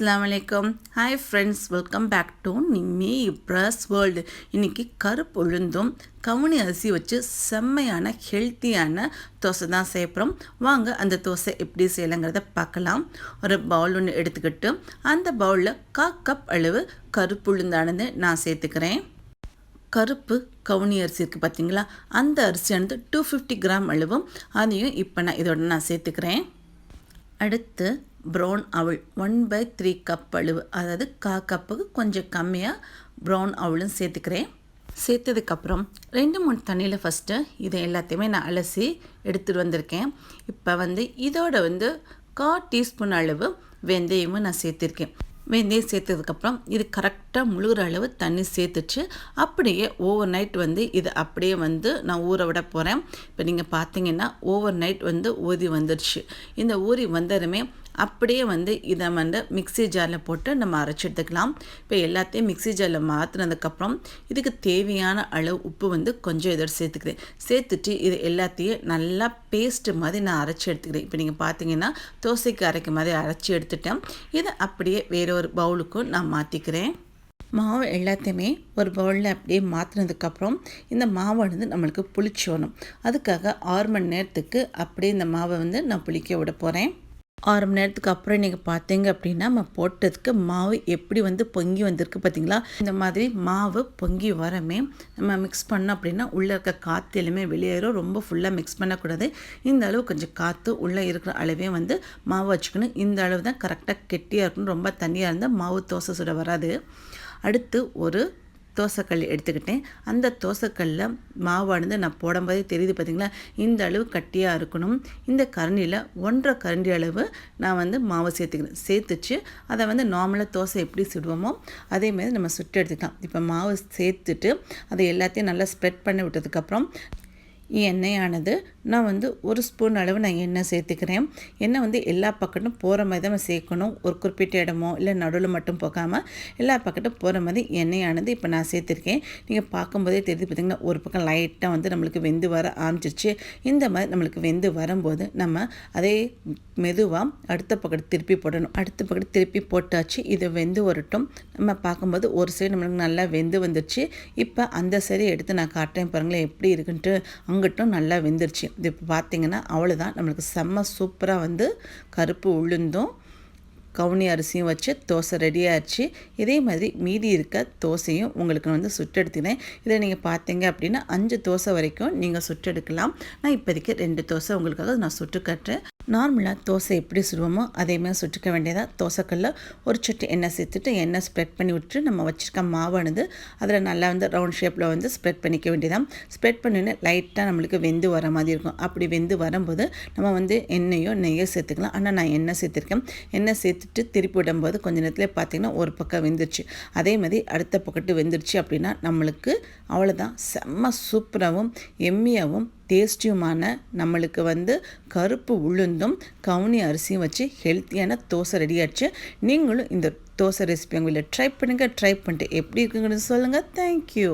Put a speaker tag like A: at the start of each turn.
A: அஸ்லாம் வலைக்கம் hi friends welcome back to Nimmi press world இன்றைக்கி கருப்பு உளுந்தும் கவுனி அரிசி வச்சு செம்மையான ஹெல்த்தியான தோசை தான் செய்யப்படுறோம் வாங்க அந்த தோசை எப்படி செய்யலைங்கிறத பார்க்கலாம். ஒரு பவுல் ஒன்று எடுத்துக்கிட்டு அந்த பவுலில் கா கப் அளவு கருப்பு உளுந்தானது நான் சேர்த்துக்கிறேன். கருப்பு கவுனி அரிசி இருக்குது பார்த்தீங்களா அந்த அரிசியானது டூ ஃபிஃப்டி கிராம் அளவும் அதையும் இப்போ நான் இதோட நான் சேர்த்துக்கிறேன். அடுத்து ப்ரௌன் அவள் ஒன் பை த்ரீ கப் அளவு. அதாவது கா கப்புக்கு கொஞ்சம் கம்மியாக ப்ரௌன் அவளும் சேர்த்துக்கிறேன். சேர்த்ததுக்கப்புறம் ரெண்டு மூணு தண்ணியில் ஃபஸ்ட்டு இதை எல்லாத்தையுமே நான் அலசி எடுத்துகிட்டு வந்திருக்கேன். இப்போ வந்து இதோட வந்து கா டீஸ்பூன் அளவு வெந்தயமும் நான் சேர்த்துருக்கேன். வெந்தயம் சேர்த்ததுக்கப்புறம் இது கரெக்டாக முழுகிற அளவு தண்ணி சேர்த்துச்சு. அப்படியே ஓவர் நைட் வந்து இது அப்படியே வந்து நான் ஊற விட போகிறேன் இப்போ நீங்கள் பார்த்தீங்கன்னா ஓவர் நைட் வந்து ஊதி வந்துடுச்சு இந்த ஊறி வந்ததுமே அப்படியே வந்து இதை வந்து மிக்சி ஜாரில் போட்டு நம்ம அரைச்சி எடுத்துக்கலாம். இப்போ எல்லாத்தையும் மிக்சி ஜாரில் மாற்றினதுக்கப்புறம் இதுக்கு தேவையான அளவு உப்பு வந்து கொஞ்சம் இதோட சேர்த்துக்கிறேன். சேர்த்துட்டு இது எல்லாத்தையும் நல்லா பேஸ்ட்டு மாதிரி நான் அரைச்சி எடுத்துக்கிறேன். இப்போ நீங்கள் பார்த்தீங்கன்னா தோசைக்கு அரைக்க மாதிரி அரைச்சி எடுத்துட்டேன். இதை அப்படியே வேற ஒரு பவுலுக்கும் நான் மாற்றிக்கிறேன் மாவு எல்லாத்தையுமே ஒரு பவுலில் அப்படியே மாற்றினதுக்கப்புறம் இந்த மாவை வந்து நம்மளுக்கு புளிச்சோணும் அதுக்காக ஆறு மணி நேரத்துக்கு அப்படியே இந்த மாவை வந்து நான் புளிக்க விட போகிறேன் ஆறு மணி நேரத்துக்கு அப்புறம் நீங்கள் பார்த்தீங்க அப்படின்னா நம்ம போட்டதுக்கு மாவு எப்படி வந்து பொங்கி வந்திருக்கு பார்த்தீங்களா இந்த மாதிரி மாவு பொங்கி வரமே நம்ம மிக்ஸ் பண்ணோம் அப்படின்னா உள்ளே இருக்க காற்று எல்லாமே வெளியேறும். ரொம்ப ஃபுல்லாக மிக்ஸ் பண்ணக்கூடாது. இந்த அளவு கொஞ்சம் காற்று உள்ளே இருக்கிற அளவே வந்து மாவு வச்சுக்கணும். இந்த அளவு தான் கரெக்டாக கெட்டியாக இருக்கணும். ரொம்ப தண்ணியாக இருந்தால் மாவு தோசை சுட வராது. அடுத்து ஒரு தோசைக்கல் எடுத்துக்கிட்டேன். அந்த தோசைக்கல்லில் மாவானது நான் போடும்போதே தெரியுது பார்த்திங்களா இந்த அளவு கட்டியாக இருக்கணும். இந்த கரண்டியில் ஒன்றரை கரண்டி அளவு நான் வந்து மாவை சேர்த்துக்கிறேன் சேர்த்துச்சு. அதை வந்து நார்மலாக தோசை எப்படி சுடுவோமோ அதேமாதிரி நம்ம சுட்டு எடுத்துக்கலாம். இப்போ மாவு சேர்த்துட்டு அதை எல்லாத்தையும் நல்லா ஸ்ப்ரெட் பண்ணி விட்டதுக்கப்புறம் எண்ணெயானது நான் வந்து ஒரு ஸ்பூன் அளவு நான் எண்ணெய் சேர்த்துக்கிறேன். எண்ணெய் வந்து எல்லா பக்கட்டும் போகிற மாதிரி தான் சேர்க்கணும். ஒரு குறிப்பிட்ட இடமோ இல்லை நடுவில் மட்டும் போகாமல் எல்லா பக்கட்டும் போகிற மாதிரி எண்ணெயானது இப்போ நான் சேர்த்துருக்கேன். நீங்கள் பார்க்கும்போதே தெரிஞ்சு பார்த்திங்கன்னா ஒரு பக்கம் லைட்டாக வந்து நம்மளுக்கு வெந்து வர ஆரம்பிச்சிருச்சு. இந்த மாதிரி நம்மளுக்கு வெந்து வரும்போது நம்ம அதே மெதுவாக அடுத்த பக்கத்து திருப்பி போடணும். அடுத்த பக்கத்து திருப்பி போட்டாச்சு. இதை வெந்து வரட்டும். நம்ம பார்க்கும்போது ஒரு சைடு நம்மளுக்கு நல்லா வெந்து வந்துடுச்சு இப்போ அந்த சரி எடுத்து நான் காட்டுறேன் பாருங்களேன் எப்படி இருக்குன்ட்டு. அங்கிட்டும் நல்லா வெந்துருச்சு. இது இப்போ பார்த்தீங்கன்னா அவ்வளோதான் நம்மளுக்கு செம்ம சூப்பராக வந்து கருப்பு உளுந்தும் கவுனி அரிசியும் வச்சு தோசை ரெடி ஆச்சு இதே மாதிரி மீதி இருக்க தோசையும் உங்களுக்கு வந்து சுட்டெடுத்தினேன் இதை நீங்கள் பார்த்தீங்க அப்படின்னா அஞ்சு தோசை வரைக்கும் நீங்கள் சுட்டெடுக்கலாம். நான் இப்போதைக்கு ரெண்டு தோசை உங்களுக்காக நான் சுட்டு கட்டுறேன். நார்மலாக தோசை எப்படி சுடுவோமோ அதேமாதிரி சுட்டுக்க வேண்டியதாக தோசைக்கல்ல ஒரு சொட்டு எண்ணெய் சேர்த்துட்டு எண்ணெய் ஸ்ப்ரெட் பண்ணி விட்டுட்டு நம்ம வச்சுருக்க மாவானது அதில் நல்லா வந்து ரவுண்ட் ஷேப்பில் வந்து ஸ்ப்ரெட் பண்ணிக்க வேண்டியதான் ஸ்ப்ரெட் பண்ணின்னு லைட்டாக நம்மளுக்கு வெந்து வர மாதிரி இருக்கும். அப்படி வெந்து வரும்போது நம்ம வந்து எண்ணெயோ நெய்யோ சேர்த்துக்கலாம். ஆனால் நான் எண்ணெய் சேர்த்துருக்கேன். எண்ணெய் சேர்த்துட்டு திருப்பி விடும்போது கொஞ்ச நேரத்தில் பார்த்திங்கன்னா ஒரு பக்கம் வெந்துருச்சு. அதே மாதிரி அடுத்த பக்கத்து வெந்துருச்சு அப்படின்னா நம்மளுக்கு அவ்வளோதான் செம்ம சூப்பராகவும் எம்மியாகவும் டேஸ்டியுமான நம்மளுக்கு வந்து கருப்பு உளுந்தும் கவுனி அரிசியும் வச்சு ஹெல்த்தியான தோசை ரெடி ஆச்சு. நீங்களும் இந்த தோசை ரெசிபி உங்களை ட்ரை பண்ணுங்கள் ட்ரை பண்ணிட்டு எப்படி இருக்குங்கிறது சொல்லுங்கள் தேங்க்யூ